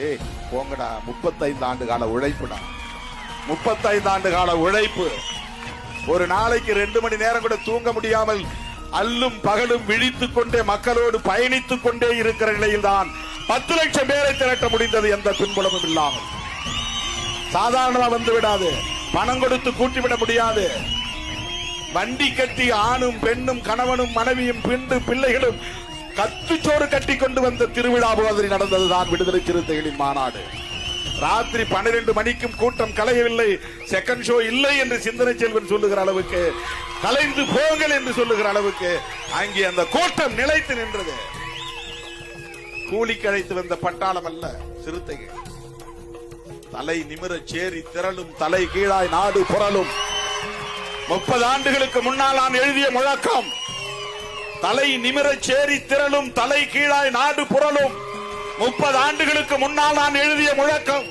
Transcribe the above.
ஏய் போங்கடா. முப்பத்தைந்து ஆண்டு கால உழைப்புடா. முப்பத்தைந்து ஆண்டு கால உழைப்பு. ஒரு நாளைக்கு ரெண்டு மணி நேரம் கூட தூங்க முடியாமல் அல்லும் பகலும் விழித்துக் கொண்டே மக்களோடு பயணித்துக் கொண்டே இருக்கிற நிலையில்தான் பத்து லட்சம் பேரை திரட்ட முடிந்தது எந்த பின்புலமும் இல்லாமல். சாதாரணமா வந்து விடாது. பணம் கொடுத்து கூட்டிவிட முடியாது. வண்டி கட்டி ஆணும் பெண்ணும் கணவனும் மனைவியும் பிண்டு பிள்ளைகளும் கத்துச்சோறு கட்டி கொண்டு வந்த திருவிழா மாதிரி நடந்ததுதான் விடுதலை சிறுத்தைகளின் மாநாடு. ராத்திரி பன்னிரண்டு மணிக்கும் கூட்டம் கலையவில்லை. செகண்ட் ஷோ இல்லை என்று சிந்தனை செல்வன் சொல்லுகிற அளவுக்கு கலைந்து போங்கள் என்று சொல்லுகிற அளவுக்கு அங்கே அந்த கூட்டம் நிலைத்து நின்றது. கூலி கழைத்து வந்த பட்டாளம் அல்ல சிறுத்தைகள். தலை நிமிரச் சேரி திரளும் தலை கீழாய் நாடு புரளும். முப்பது ஆண்டுகளுக்கு முன்னால் நான் எழுதிய முழக்கம் தலை நிமிரச் சேரி திரளும் தலை கீழாய் நாடு புரளும். முப்பது ஆண்டுகளுக்கு முன்னால் நான் எழுதிய முழக்கம்